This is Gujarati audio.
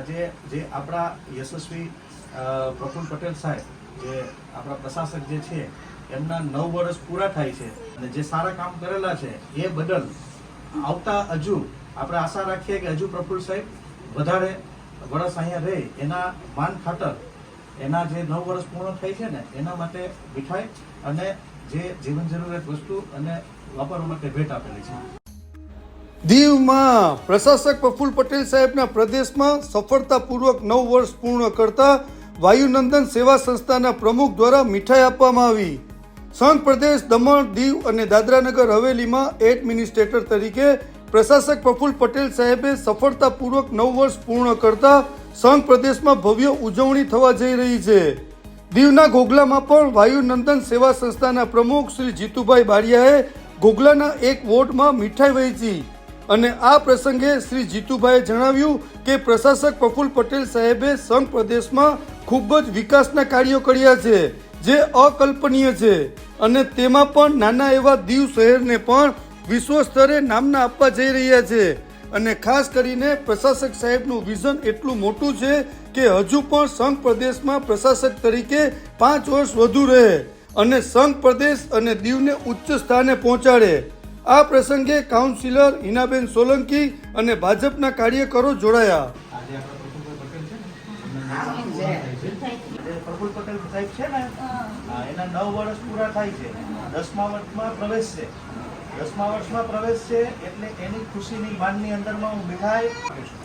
આજે જે આપણા યશસ્વી પ્રફુલ પટેલ સાહેબ, જે આપણા પ્રશાસક જે છે, એમના નવ વર્ષ પૂરા થાય છે અને જે સારા કામ કરેલા છે, એ બદલ આવતા હજુ આપણે આશા રાખીએ કે હજુ પ્રફુલ્લ સાહેબ વધારે વર્ષ અહીંયા રહે, એના માન ખાતર, એના જે નવ વર્ષ પૂર્ણ થાય છે ને, એના માટે મીઠાઈ અને જે જીવન જરૂરિયાત વસ્તુ અને વાપરવા માટે ભેટ આપેલી છે. દીવમાં પ્રશાસક પ્રફુલ્લ પટેલ સાહેબના પ્રદેશમાં સફળતાપૂર્વક નવ વર્ષ પૂર્ણ કરતા વાયુનંદન સેવા સંસ્થાના પ્રમુખ દ્વારા મીઠાઈ આપવામાં આવી. સંઘ પ્રદેશ દમણ, દીવ અને દાદરાનગર હવેલીમાં એડમિનિસ્ટ્રેટર તરીકે પ્રશાસક પ્રફુલ્લ પટેલ સાહેબે સફળતાપૂર્વક નવ વર્ષ પૂર્ણ કરતા સંઘ પ્રદેશમાં ભવ્ય ઉજવણી થવા જઈ રહી છે. દીવના ઘોઘલામાં પણ વાયુનંદન સેવા સંસ્થાના પ્રમુખ શ્રી જીતુભાઈ બારિયાએ ઘોઘલાના એક વોર્ડમાં મીઠાઈ વહેંચી. અને આ પ્રસંગે શ્રી જીતુભાઈએ જણાવ્યું કે પ્રશાસક પ્રફુલ પટેલ સાહેબે સંઘ પ્રદેશમાં ખૂબ જ વિકાસના કાર્યો કર્યા છે, જે અકલ્પનીય છે. અને તેમાં પણ નાના એવા દીવ શહેરને પણ વિશ્વ સ્તરે નામના આપવા જઈ રહ્યા છે. અને ખાસ કરીને પ્રશાસક સાહેબનું વિઝન એટલું મોટું છે કે હજુ પણ સંઘ પ્રદેશમાં પ્રશાસક તરીકે પાંચ વર્ષ વધુ રહે અને સંઘ પ્રદેશ અને દીવને ઉચ્ચ સ્થાને પહોંચાડે. આ પ્રસંગે કાઉન્સિલર હિનાબેન સોલંકી અને ભાજપના કાર્યકરો જોડાયા. આજે પટેલ છે ને? સાહેબ છે એના નવ વર્ષ પૂરા થાય છે. દસમા વર્ષમાં પ્રવેશ છે. દસમા વર્ષમાં પ્રવેશ છે એટલે એની ખુશીની માનની અંદરમાં હું મીઠાઈ છું.